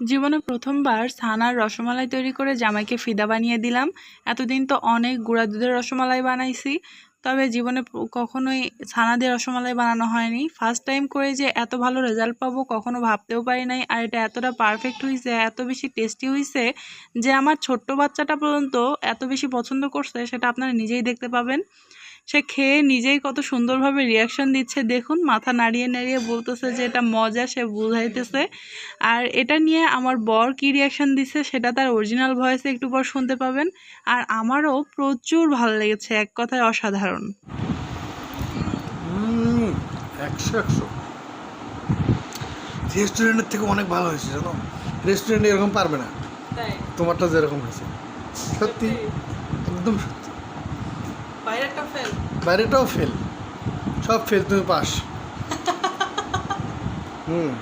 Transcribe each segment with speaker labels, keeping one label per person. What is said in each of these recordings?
Speaker 1: জীবনে প্রথমবার ছানার রসমালাই তৈরি করে জামাইকে ফিদা বানিয়ে দিলাম। এতদিন তো অনেক গুঁড়া দুধের রসমালাই বানাইছি। তবে জীবনে কখনোই ছানা দিয়ে রসমালাই বানানো হয়নি। ফার্স্ট টাইম করে যে এত ভালো রেজাল্ট পাবো কখনো ভাবতেও পারি নাই। আর এটা এতটা পারফেক্ট হয়েছে এত বেশি টেস্টি হয়েছে যে আমার ছোট্ট বাচ্চাটা পর্যন্ত এত বেশি পছন্দ করছে, সেটা আপনারা নিজেই দেখতে পাবেন। সে খেয়ে নিজেই কত সুন্দরভাবে রিয়াকশন দিচ্ছে। দেখুন মাথা নাড়িয়ে নাড়িয়ে বলতেছে যে এটা মজা সে বুঝাইতেছে। আর এটা নিয়ে আমার বর কী রিয়াকশন দিচ্ছে সেটা তার অরিজিনাল ভয়েসে একটু পর শুনতে পাবেন। আর আমারও প্রচুর ভালো লেগেছে এক কথায় অসাধারণ।
Speaker 2: একশো একশো। রেস্টুরেন্টের থেকে অনেক ভালো হয়েছে জানো? রেস্টুরেন্টে এরকম পারবে না। তোমারটা যেরকম হয়েছে। সত্যি। একদম সত্যি। বাইরেটাও ফেল সব ফেল তুমি পাস হুম।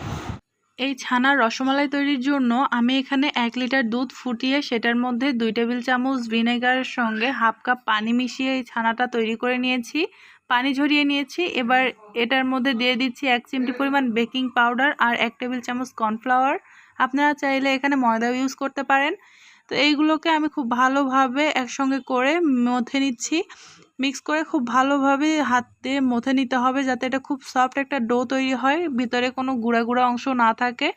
Speaker 1: এই ছানার রসমালাই তৈরির জন্য আমি এখানে এক লিটার দুধ ফুটিয়ে সেটার মধ্যে দুই টেবিল চামচ ভিনেগারের সঙ্গে হাফ কাপ পানি মিশিয়ে এই ছানাটা তৈরি করে নিয়েছি। পানি ঝরিয়ে নিয়েছি। এবার এটার মধ্যে দিয়ে দিচ্ছি এক চিমটি পরিমাণ বেকিং পাউডার আর এক টেবিল চামচ কর্নফ্লাওয়ার। আপনারা চাইলে এখানে ময়দাও ইউজ করতে পারেন। তো এইগুলোকে আমি খুব ভালোভাবে একসঙ্গে করে মথে নিচ্ছি। মিক্স করে খুব ভালোভাবে হাত দিয়ে মথে নিতে হবে যাতে এটা খুব সফট একটা ডো তৈরি হয়। ভিতরে কোনো গুঁড়া গুঁড়া অংশ না থাকে,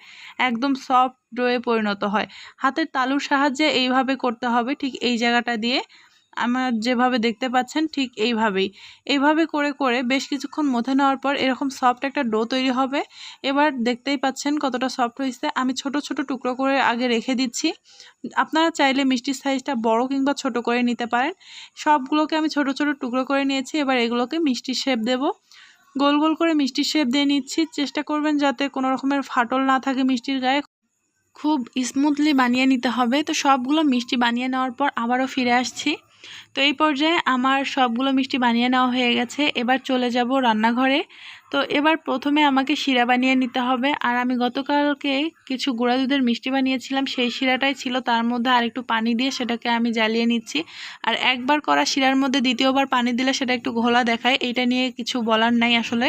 Speaker 1: একদম সফট ডোয়ে পরিণত হয়। হাতের তালুর সাহায্যে এইভাবে করতে হবে, ঠিক এই জায়গাটা দিয়ে। আমার যেভাবে দেখতে পাচ্ছেন ঠিক এইভাবেই। এইভাবে করে করে বেশ কিছুক্ষণ মথে নেওয়ার পর এরকম সফট একটা ডো তৈরি হবে। এবার দেখতেই পাচ্ছেন কতটা সফট হয়েছে। আমি ছোট ছোট টুকরো করে আগে রেখে দিচ্ছি। আপনারা চাইলে মিষ্টির সাইজটা বড় কিংবা ছোট করে নিতে পারেন। সবগুলোকে আমি ছোট ছোট টুকরো করে নিয়েছি। এবার এগুলোকে মিষ্টির শেপ দেব। গোল গোল করে মিষ্টির শেপ দিয়ে নিচ্ছি। চেষ্টা করবেন যাতে কোনো রকমের ফাটল না থাকে মিষ্টির গায়ে। খুব স্মুথলি বানিয়ে নিতে হবে। তো সবগুলো মিষ্টি বানিয়ে নেওয়ার পর আবারও ফিরে আসছি। তো এই পর্যায়ে আমার সবগুলো মিষ্টি বানিয়ে নেওয়া হয়ে গেছে। এবার চলে যাব রান্নাঘরে। তো এবার প্রথমে আমাকে শিরা বানিয়ে নিতে হবে। আর আমি গতকালকে কিছু গুঁড়া দুধের মিষ্টি বানিয়েছিলাম। সেই শিরাটাই ছিল। তার মধ্যে আর একটু পানি দিয়ে সেটাকে আমি জ্বালিয়ে নিচ্ছি। আর একবার করা শিরার মধ্যে দ্বিতীয়বার পানি দিলে সেটা একটু ঘোলা দেখায়। এইটা নিয়ে কিছু বলার নাই আসলে।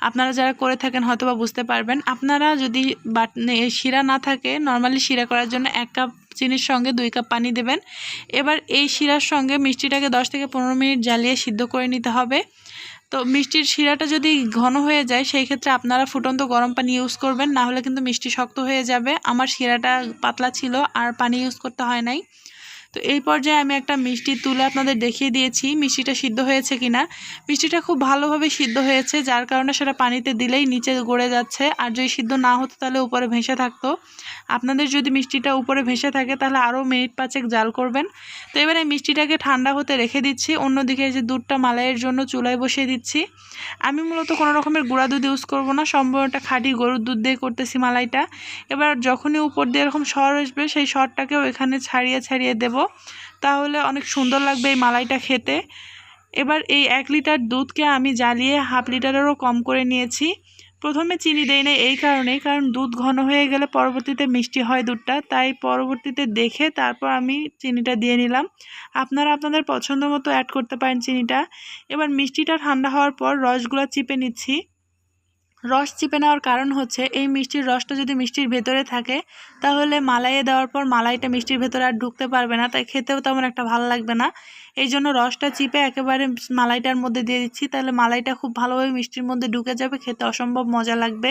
Speaker 1: আপনারা যারা করে থাকেন হয়তো বা বুঝতে পারবেন। আপনারা যদি বাট শিরা না থাকে, নর্মালি শিরা করার জন্য এক কাপ চিনির সঙ্গে দুই কাপ পানি দেবেন। এবার এই শিরার সঙ্গে মিষ্টিটাকে দশ থেকে পনেরো মিনিট জ্বালিয়ে সিদ্ধ করে নিতে হবে। তো মিষ্টির শিরাটা যদি ঘন হয়ে যায়, সেই ক্ষেত্রে আপনারা ফুটন্ত গরম পানি ইউজ করবেন, না হলে কিন্তু মিষ্টি শক্ত হয়ে যাবে। আমার শিরাটা পাতলা ছিল, আর পানি ইউজ করতে হয় নাই। তো এই পর্যায়ে আমি একটা মিষ্টি তুলে আপনাদের দেখিয়ে দিয়েছি, মিষ্টিটা সিদ্ধ হয়েছে কিনা। মিষ্টিটা খুব ভালোভাবে সিদ্ধ হয়েছে, যার কারণে সেটা পানিতে দিলেই নিচে গড়ে যাচ্ছে, আর যদি সিদ্ধ না হতো তাহলে উপরে ভেসে থাকতো। আপনাদের যদি মিষ্টিটা উপরে ভেসে থাকে তাহলে আরও মিনিট পাঁচেক জাল করবেন। তো এবারে মিষ্টিটাকে ঠান্ডা হতে রেখে দিচ্ছি, অন্যদিকে যে দুধটা মালাইয়ের জন্য চুলায় বসিয়ে দিচ্ছি। আমি মূলত কোনো রকমের গুঁড়া দুধ ইউজ করব না, সম্পূর্ণটা খাঁটি গরুর দুধ দিয়ে করতেছি মালাইটা। এবার যখনই উপর দিয়ে এরকম সর আসবে, সেই সরটাকেও এখানে ছাড়িয়ে ছাড়িয়ে দেব। তাহলে অনেক সুন্দর লাগবে এই মালাইটা খেতে। এবার এই এক লিটার দুধকে আমি জ্বালিয়ে হাফ লিটারেরও কম করে নিয়েছি। প্রথমে চিনি দেই না এই কারণেই, কারণ দুধ ঘন হয়ে গেলে পরবর্তীতে মিষ্টি হয় দুধটা। তাই পরবর্তীতে দেখে তারপর আমি চিনিটা দিয়ে নিলাম। আপনারা আপনাদের পছন্দ মতো অ্যাড করতে পারেন চিনিটা। এবার মিষ্টিটা ঠান্ডা হওয়ার পর রসগুলো চিপে নিচ্ছি। রস চিপে নেওয়ার কারণ হচ্ছে এই মিষ্টির রসটা যদি মিষ্টির ভেতরে থাকে, তাহলে মালাইয়ে দেওয়ার পর মালাইটা মিষ্টির ভেতরে আর ঢুকতে পারবে না, তাই খেতেও তেমন একটা ভালো লাগবে না। এই জন্য রসটা চিপে একেবারে মালাইটার মধ্যে দিয়ে দিচ্ছি, তাহলে মালাইটা খুব ভালোভাবে মিষ্টির মধ্যে ঢুকে যাবে, খেতে অসম্ভব মজা লাগবে।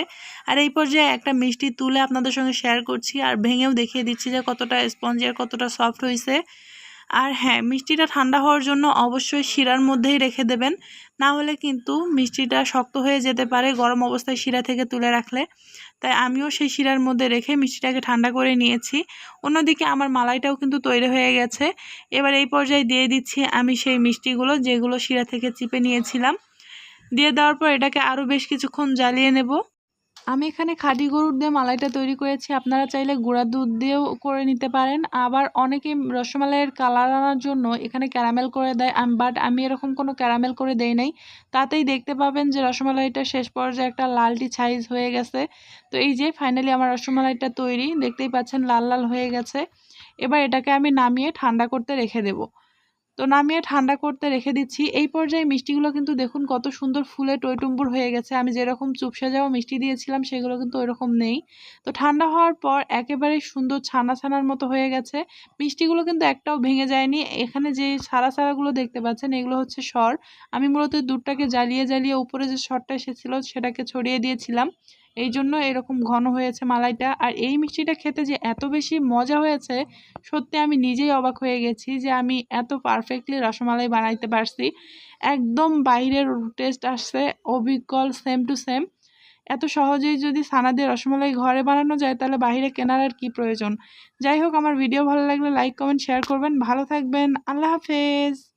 Speaker 1: আর এই পর্যায়ে একটা মিষ্টি তুলে আপনাদের সঙ্গে শেয়ার করছি, আর ভেঙেও দেখিয়ে দিচ্ছি যে কতটা স্পঞ্জি আর কতটা সফট হয়েছে আর হ্যাঁ মিষ্টিটা ঠান্ডা হওয়ার জন্য অবশ্যই শিরার মধ্যেই রেখে দেবেন। না হলে কিন্তু মিষ্টিটা শক্ত হয়ে যেতে পারে গরম অবস্থায় শিরা থেকে তুলে রাখলে। তাই আমিও সেই শিরার মধ্যে রেখে মিষ্টিটাকে ঠান্ডা করে নিয়েছি। অন্যদিকে আমার মালাইটাও কিন্তু তৈরি হয়ে গেছে। এবার এই পর্যায়ে দিয়ে দিচ্ছি আমি সেই মিষ্টিগুলো যেগুলো শিরা থেকে চিপে নিয়েছিলাম। দিয়ে দেওয়ার পর এটাকে আরও বেশ কিছুক্ষণ জ্বালিয়ে নেব। আমি এখানে খাঁটি গরুর দিয়ে মালাইটা তৈরি করেছি। আপনারা চাইলে গুঁড়া দুধ দিয়েও করে নিতে পারেন। আবার অনেকে রসমালাইয়ের কালার আনার জন্য এখানে ক্যারামেল করে দেয়। বাট আমি এরকম কোনো ক্যারামেল করে দেই নাই। তাতেই দেখতে পাবেন যে রসমালাইটা শেষ পর্যায়ে একটা লালটি ছাইজ হয়ে গেছে। তো এই যে ফাইনালি আমার রসমালাইটা তৈরি, দেখতেই পাচ্ছেন লাল লাল হয়ে গেছে। এবার এটাকে আমি নামিয়ে ঠান্ডা করতে রেখে দেব। তো নামিয়ে ঠান্ডা করতে রেখে দিচ্ছি। এই পর্যায়ে মিষ্টিগুলো কিন্তু দেখুন কত সুন্দর ফুলে টইটুম্বুর হয়ে গেছে। আমি যেরকম চুপসে যাওয়া মিষ্টি দিয়েছিলাম, সেগুলো কিন্তু ওইরকম নেই। তো ঠান্ডা হওয়ার পর একেবারে সুন্দর ছানা ছানার মতো হয়ে গেছে। মিষ্টিগুলো কিন্তু একটাও ভেঙে যায়নি। এখানে যে সারা সারাগুলো দেখতে পাচ্ছেন, এগুলো হচ্ছে সর। আমি মূলত দুধটাকে জ্বালিয়ে জ্বালিয়ে উপরে যে সরটা এসেছিল, সেটাকে ছড়িয়ে দিয়েছিলাম। এই জন্য এরকম ঘন হয়েছে মালাইটা। আর এই মিষ্টিটা খেতে যে এত বেশি মজা হয়েছে, সত্যি আমি নিজেই অবাক হয়ে গেছি যে আমি এত পারফেক্টলি রসমালাই বানাইতে পারছি। একদম বাইরের টেস্ট আসছে, অবিকল সেম টু সেম এত সহজেই যদি সানা দিয়ে রসমালাই ঘরে বানানো যায়, তাহলে বাইরে কেনার আর কি প্রয়োজন? যাই হোক, আমার ভিডিও ভালো লাগলে লাইক কমেন্ট শেয়ার করবেন। ভালো থাকবেন। আল্লাহ হাফেজ।